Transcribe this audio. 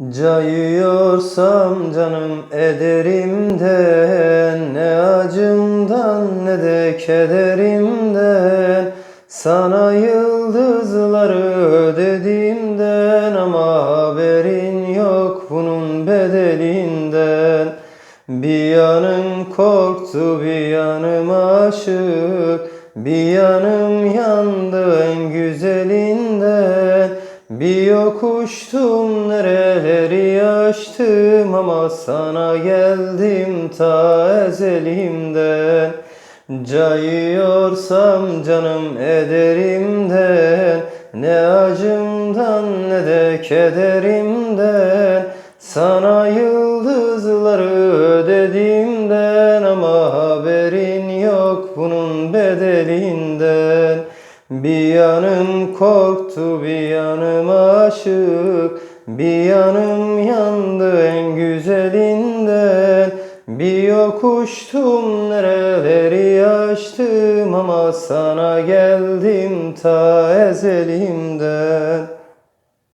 Cayıyorsam canım ederimden Ne acımdan ne de kederimden. Sana yıldızları ödediğimden Ama haberin yok bunun bedelinden. Bir yanım korktu bir yanım aşık Bir yanım yandı en güzelinden bir yokuştum nereleri aştım ama sana geldim ta ezelimden. Cayıyorsam canım ederimden Ne acımdan ne de kederimden. Sana yıldızları ödediğimden Ama haberin yok bunun bedelinden bir yanım korktu, bir yanım aşık, bir yanım yandı en güzelinden. Bir yokuştum nereleri aştım ama sana geldim ta ezelimden.